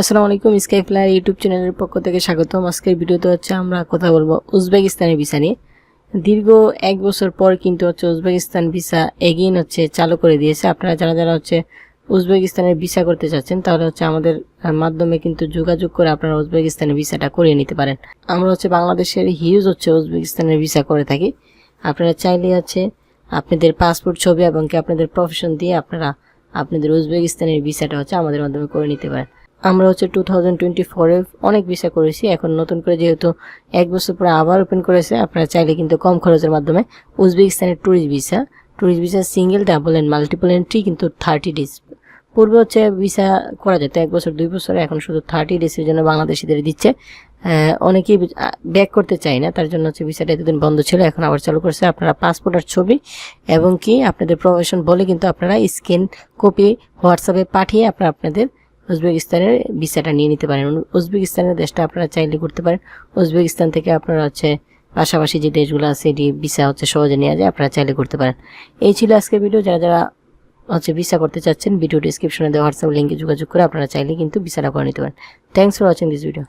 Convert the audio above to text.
আসসালামু আলাইকুম sky flyer YouTube চ্যানেলের পক্ষ থেকে স্বাগতম। আজকের ভিডিওতে হচ্ছে আমরা কথা বলব উজবেকিস্তানের ভিসা নিয়ে। দীর্ঘ এক বছর পর কিন্তু হচ্ছে উজবেকিস্তান ভিসা এগেইন হচ্ছে, চালু করে দিয়েছে। আপনারা যারা যারা হচ্ছে উজবেকিস্তানের ভিসা করতে চাচ্ছেন, তাহলে হচ্ছে আমাদের মাধ্যমে কিন্তু যোগাযোগ করে আপনারা উজবেকিস্তানের ভিসাটা করিয়ে নিতে পারেন। আমরা হচ্ছে বাংলাদেশের হিউজ হচ্ছে উজবেকিস্তানের ভিসা করে থাকি। আপনারা চাইলে হচ্ছে আপনাদের পাসপোর্ট ছবি এবং কি আপনাদের প্রফেশন দিয়ে আপনারা আপনাদের উজবেকিস্তানের ভিসাটা হচ্ছে আমাদের মাধ্যমে করে নিতে পারেন। আমরা হচ্ছে টু থাউজেন্ড টোয়েন্টি ফোরে অনেক ভিসা করেছি, এখন নতুন করে যেহেতু এক বছর পরে আবার ওপেন করেছে, আপনারা চাইলে কিন্তু কম খরচের মাধ্যমে উজবেকিস্তানের tourist visa tourist visa single double and multiple entry কিন্তু থার্টি ডেজ পূর্বে হচ্ছে ভিসা করা যেত এক বছর, দুই বছর, এখন শুধু থার্টি ডেজের জন্য বাংলাদেশিদের দিচ্ছে। অনেকেই ব্যাক করতে চায় না, তার জন্য হচ্ছে ভিসাটা এতদিন বন্ধ ছিল, এখন আবার চালু করছে। আপনারা পাসপোর্ট আর ছবি এবং কি আপনাদের প্রফেশন বলে কিন্তু আপনারা স্ক্যান কপি হোয়াটসঅ্যাপে পাঠিয়ে আপনারা আপনাদের উজবেকিস্তানের ভিসাটা নিয়ে নিতে পারেন। উজবেকিস্তানের দেশটা আপনারা চাইলে করতে পারেন। উজবেকিস্তান থেকে আপনারা হচ্ছে পাশাপাশি যে দেশগুলো আছে, এটি ভিসা হচ্ছে সহজে নেওয়া যায়, আপনারা চাইলে করতে পারেন। এই ছিল আজকের ভিডিও। যারা যারা হচ্ছে ভিসা করতে চাচ্ছেন, ভিডিও ডিসক্রিপশনে দেওয়া হোয়াটসঅ্যাপ লিঙ্কে যোগাযোগ করে আপনারা চাইলে কিন্তু ভিসাটা করে নিতে পারেন। Thanks for watching this video